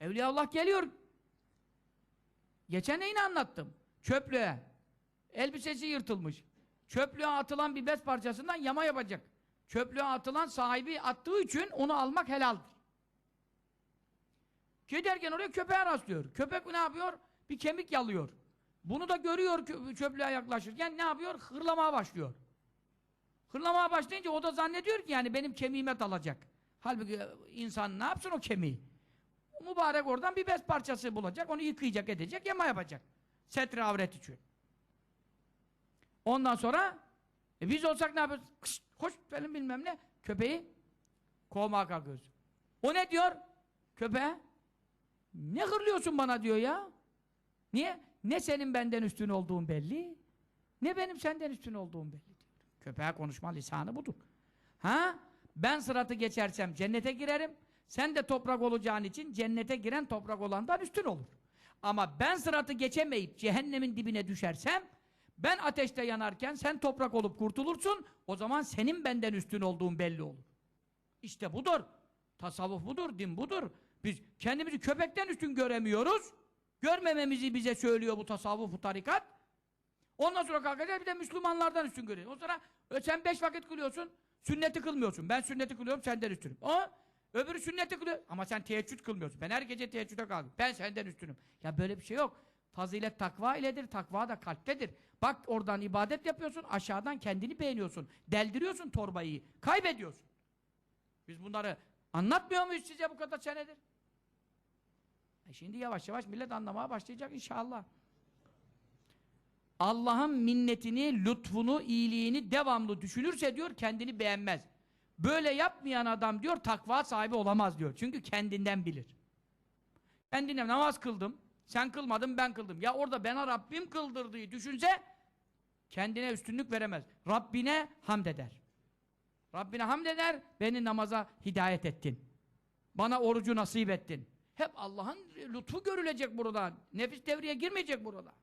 Evliyaullah geliyor. Geçen yine anlattım. Çöplüğe. Elbisesi yırtılmış. Çöplüğe atılan bir bez parçasından yama yapacak. Çöplüğe atılan sahibi attığı için onu almak helaldir. Giderken oraya köpeğe rastlıyor. Köpek ne yapıyor? Bir kemik yalıyor. Bunu da görüyor çöplüğe yaklaşırken ne yapıyor? Hırlamaya başlıyor. Hırlamaya başlayınca o da zannediyor ki yani benim kemiğime dalacak. Halbuki insan ne yapsın o kemiği? Mübarek oradan bir bez parçası bulacak, onu yıkayacak, edecek, yama yapacak. Setre avret için. Ondan sonra e biz olsak ne yapıyoruz? Kış, koş falan bilmem ne. Köpeği kovmaya kalkıyoruz. O ne diyor? Köpeğe ne hırlıyorsun bana diyor ya. Niye? Ne senin benden üstün olduğun belli, ne benim senden üstün olduğum belli diyor. Köpeğe konuşma lisanı budur. Ha? Ben sıratı geçersem cennete girerim. Sen de toprak olacağın için cennete giren toprak olandan üstün olur. Ama ben sıratı geçemeyip cehennemin dibine düşersem ben ateşte yanarken sen toprak olup kurtulursun. O zaman senin benden üstün olduğun belli olur. İşte budur. Tasavvuf budur, din budur. Biz kendimizi köpekten üstün göremiyoruz. Görmememizi bize söylüyor bu tasavvuf, bu tarikat. Ondan sonra kalkacağız bir de Müslümanlardan üstün görüyoruz. O sonra e, sen beş vakit kılıyorsun, sünneti kılmıyorsun. Ben sünneti kılıyorum, senden üstünüm. O, öbürü sünneti kılıyor. Ama sen teheccüd kılmıyorsun. Ben her gece teheccüde kalkıyorum. Ben senden üstünüm. Ya böyle bir şey yok. Fazilet takva iledir, takva da kalptedir. Bak oradan ibadet yapıyorsun, aşağıdan kendini beğeniyorsun. Deldiriyorsun torbayı, kaybediyorsun. Biz bunları anlatmıyor muyuz size bu kadar senedir? E şimdi yavaş yavaş millet anlamaya başlayacak inşallah. Allah'ın minnetini, lütfunu, iyiliğini devamlı düşünürse diyor kendini beğenmez. Böyle yapmayan adam diyor takva sahibi olamaz diyor. Çünkü kendinden bilir. Kendine namaz kıldım. Sen kılmadın ben kıldım. Ya orada bana Rabbim kıldırdığı düşünse kendine üstünlük veremez. Rabbine hamd eder. Rabbine hamd eder, beni namaza hidayet ettin. Bana orucu nasip ettin. Hep Allah'ın lütfu görülecek burada. Nefis devreye girmeyecek burada.